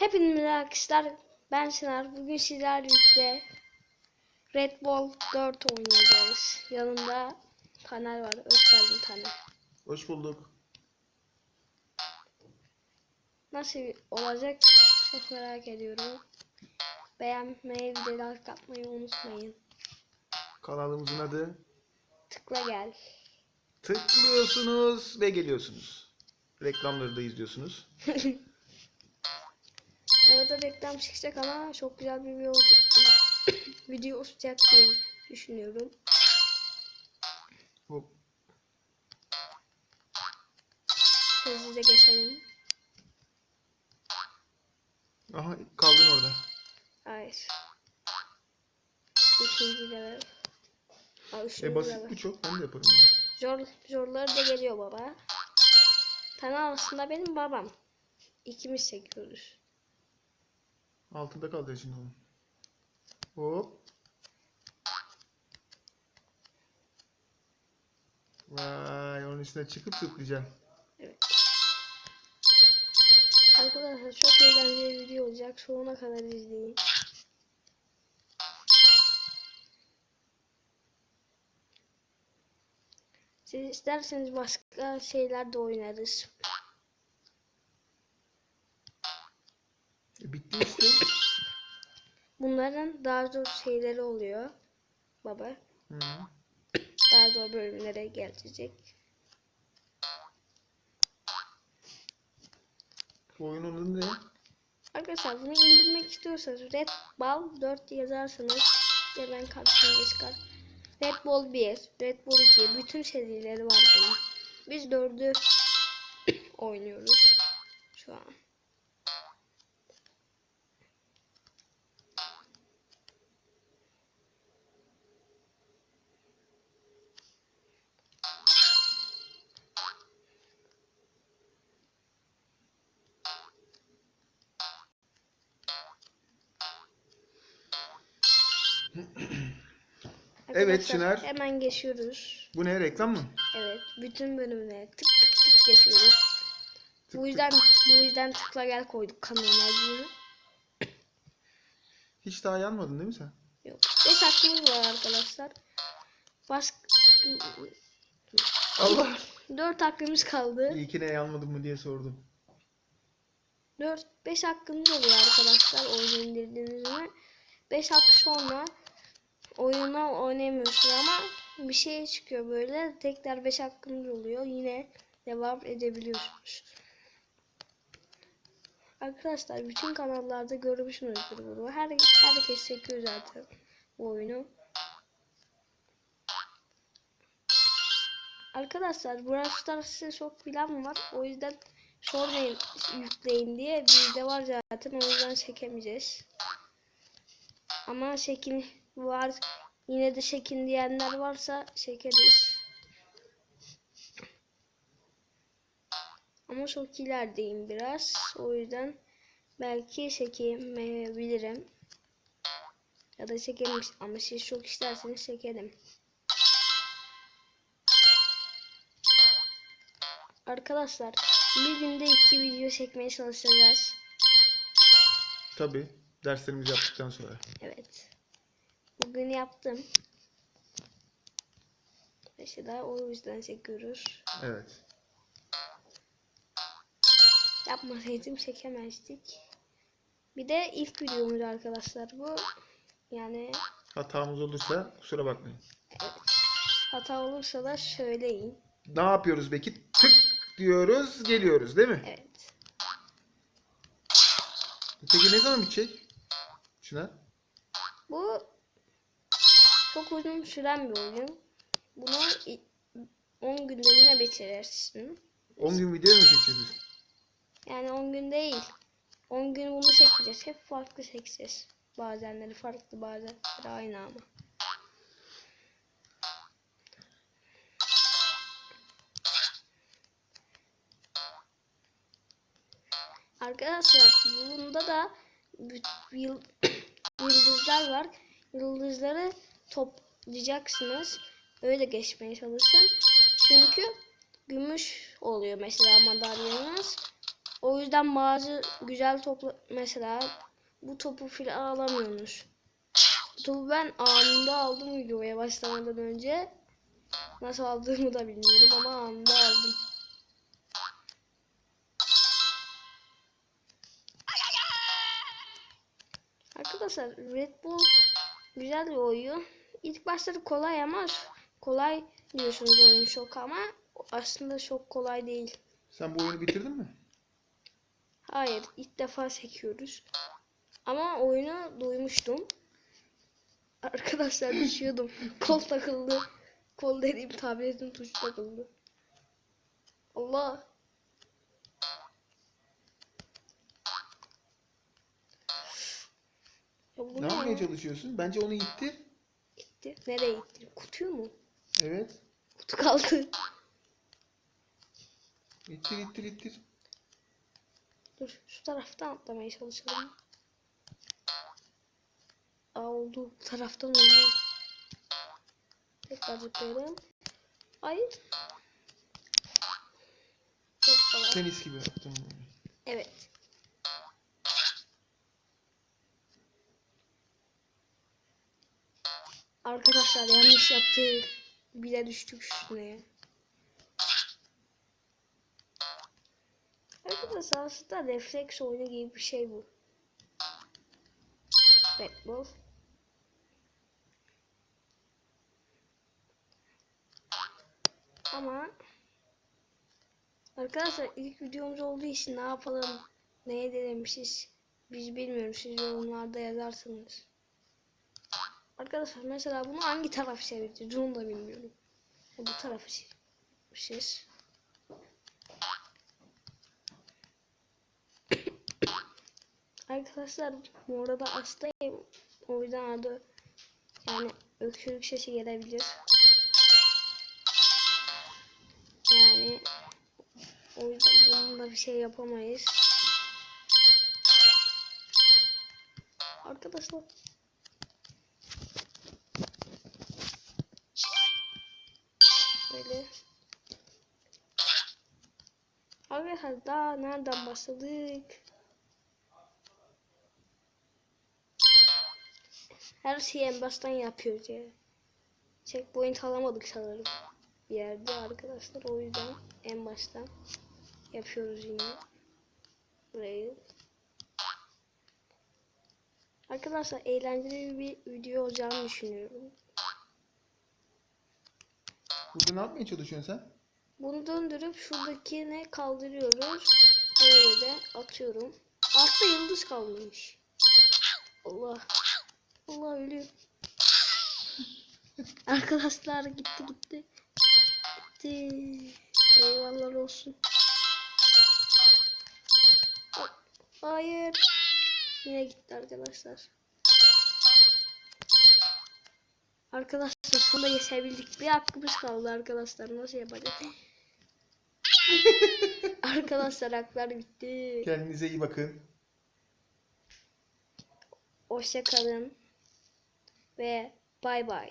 Hepinize arkadaşlar ben Çınar. Bugün sizlerle birlikte Red Bull 4 oynayacağız. Yanımda Taner var. Hoş geldin Taner. Hoş bulduk. Nasıl olacak çok merak ediyorum. Beğenmeyi ve like atmayı unutmayın. Kanalımızın adı Tıkla gel. tıklıyorsunuz ve geliyorsunuz. Reklamları da izliyorsunuz. Arada reklam çıkacak ama çok güzel bir video, video olacak diye düşünüyorum. Hop. Hızlıca geçelim. Aha kaldın orada. Hayır. İkinci level. Aa, E basit level. bu çok. Ben de yaparım. Zor, zorları da geliyor baba. Taner aslında benim babam. İkimiz çekiyoruz. Altında kaldı şimdi onun. Hop. Vay onun üstüne çıkıp zıplayacaksın. Evet. Arkadaşlar çok eğlenceli bir video olacak. Sonuna kadar izleyin. Siz isterseniz başka şeyler de oynarız. Bunların daha zor şeyleri oluyor. Baba. Hı. Daha zor bölümlere gelecek. Bu oyunun adı ne? Arkadaşlar bunu indirmek istiyorsanız Red Bull 4 yazarsanız hemen karşınıza çıkar. Red Bull 1, Red Bull 2 bütün serileri var bunun. Biz 4'ü oynuyoruz şu an. Evet, Çınar. Hemen geçiyoruz. Bu ne reklam mı? Evet, bütün bölümleri tık tık tık geçiyoruz. Tık bu tık. yüzden bu yüzden tıkla gel koyduk kanalına adını. Hiç daha yanmadın değil mi sen? Yok. 5 hakkımız var arkadaşlar. Baş... Allah. 4 hakkımız kaldı. İyi ki ne yanmadın mı diye sordum. 4 5 hakkımız oluyor arkadaşlar oyunu indirdiğinizde. 5 hak sonra oyuna oynayamıyorsun ama bir şey çıkıyor böyle. Tekrar 5 hakkımız oluyor. Yine devam edebiliyorsunuz. Arkadaşlar bütün kanallarda görmüşsünüzdür bunu. Her, herkes çekiyor zaten bu oyunu. Arkadaşlar Brawl Stars'ı çok bilen var. O yüzden sormayın yükleyin diye. Bizde var zaten o yüzden çekemeyeceğiz. Ama çekin var. Yine de çekin diyenler varsa çekeriz. Ama çok ilerideyim biraz. O yüzden belki çekemeyebilirim. Ya da çekerim ama siz çok isterseniz çekerim. Arkadaşlar bir günde iki video çekmeye çalışacağız. Tabi. Derslerimizi yaptıktan sonra. Evet. Bugün yaptım. Mesela o yüzden çekiyoruz. Evet. Yapmasaydım çekemezdik. Bir de ilk videomuz arkadaşlar bu. Yani Hatamız olursa kusura bakmayın. hata olursa da söyleyin. Ne yapıyoruz peki? Tık diyoruz, geliyoruz değil mi? Evet. Peki ne zaman bitecek? Şuna. Bu çok uzun süren bir oyun. Bunu i- 10 günde yine bitirirsin. 10 gün video mu çekeceğiz? Yani 10 gün değil. 10 gün bunu çekmeyeceğiz. Hep farklı çekeceğiz. Bazenleri farklı bazenleri aynı ama. Arkadaşlar bunda da yıldızlar var. Yıldızları toplayacaksınız. Öyle geçmeye çalışın. Çünkü gümüş oluyor mesela madalyanız. O yüzden bazı güzel topla mesela bu topu filan alamıyorsunuz. Bu topu ben anında aldım videoya başlamadan önce. Nasıl aldığımı da bilmiyorum ama anında aldım. Arkadaşlar Red Bull güzel bir oyun. İlk başları kolay ama kolay diyorsunuz oyun şok ama aslında çok kolay değil. Sen bu oyunu bitirdin mi? Hayır, ilk defa çekiyoruz. Ama oyunu duymuştum. Arkadaşlar düşüyordum. Kol takıldı. Kol dediğim tabletin tuşu takıldı. Allah. Ya Ne yapmaya ya? çalışıyorsun? Bence onu ittir. Gitti. Nereye gitti? Kutuyu mu? Evet. Kutu kaldı. İttir ittir ittir. Dur şu taraftan atlamaya çalışalım. Aa oldu. Bu taraftan oldu. Tekrar zıplayalım. Hayır. Tenis gibi yaptım. Evet. Arkadaşlar yanlış yaptık. Bile düştük üstüne. Arkadaşlar aslında refleks oyunu gibi bir şey bu. Bull. Ama Arkadaşlar ilk videomuz olduğu için ne yapalım, ne edelim siz biz bilmiyoruz. Siz yorumlarda yazarsınız. Arkadaşlar mesela bunu hangi taraf çevireceğiz onu da bilmiyorum. Bu tarafı çevirmişiz. Arkadaşlar bu arada hastayım. O yüzden adı yani öksürük sesi gelebilir. Yani o yüzden bununla bir şey yapamayız. Arkadaşlar. Daha nereden başladık? Her şeyi en baştan yapıyoruz ya. Checkpoint alamadık sanırım. Bir yerde arkadaşlar o yüzden en baştan yapıyoruz yine. Burayı. Arkadaşlar eğlenceli bir video olacağını düşünüyorum. Burada ne yapmaya çalışıyorsun sen? Bunu döndürüp şuradakini kaldırıyoruz. Böyle de atıyorum. Altta yıldız kalmış. Allah. Allah ölüyor. Arkadaşlar gitti gitti. Gitti. Eyvallah olsun. Hayır. Yine gitti arkadaşlar. Arkadaşlar sonunda geçebildik. Bir hakkımız kaldı arkadaşlar. Nasıl yapacağız? arkadaşlar haklar bitti. Kendinize iyi bakın. Hoşça kalın. Ve bay bay.